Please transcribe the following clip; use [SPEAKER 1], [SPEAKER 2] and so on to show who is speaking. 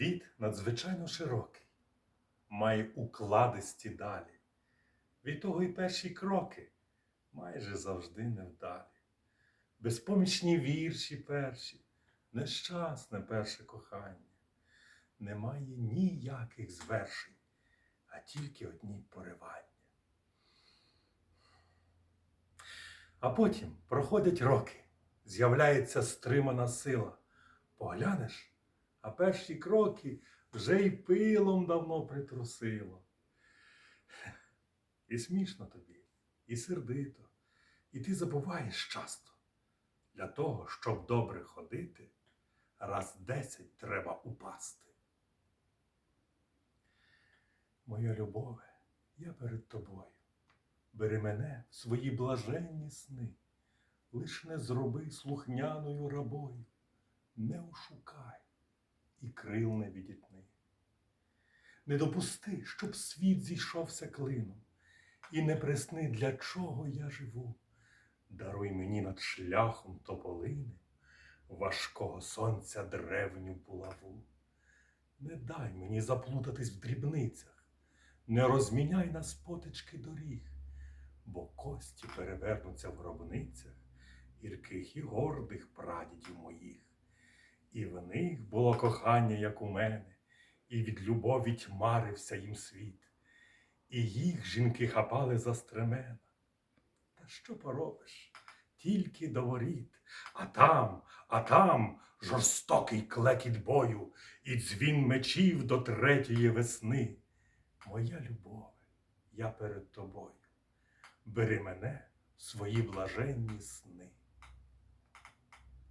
[SPEAKER 1] Світ надзвичайно широкий, має укладисті далі. Від того й перші кроки майже завжди невдалі. Безпомічні вірші перші, нещасне перше кохання. Немає ніяких звершень, а тільки одні поривання. А потім проходять роки, з'являється стримана сила. Поглянеш, а перші кроки вже й пилом давно притрусило. І смішно тобі, і сердито, і ти забуваєш часто. Для того, щоб добре ходити, раз десять треба упасти. Моя любове, я перед тобою. Бери мене в свої блаженні сни, лиш не зроби слухняною рабою, не ошукай і крил не відітни. Не допусти, щоб світ зійшовся клином, і не присни, для чого я живу. Даруй мені над шляхом тополини важкого сонця древню булаву. Не дай мені заплутатись в дрібницях, не розміняй на спотички доріг, бо кості перевернуться в гробницях гірких і гордих прадідів моїх. І в них було кохання, як у мене, і від любові тьмарився їм світ, і їх жінки хапали за стремена. Та що поробиш? Тільки до воріт, а там, а там жорстокий клекіт бою і дзвін мечів до третьої весни. Моя любове, я перед тобою. Бери мене в свої блаженні сни.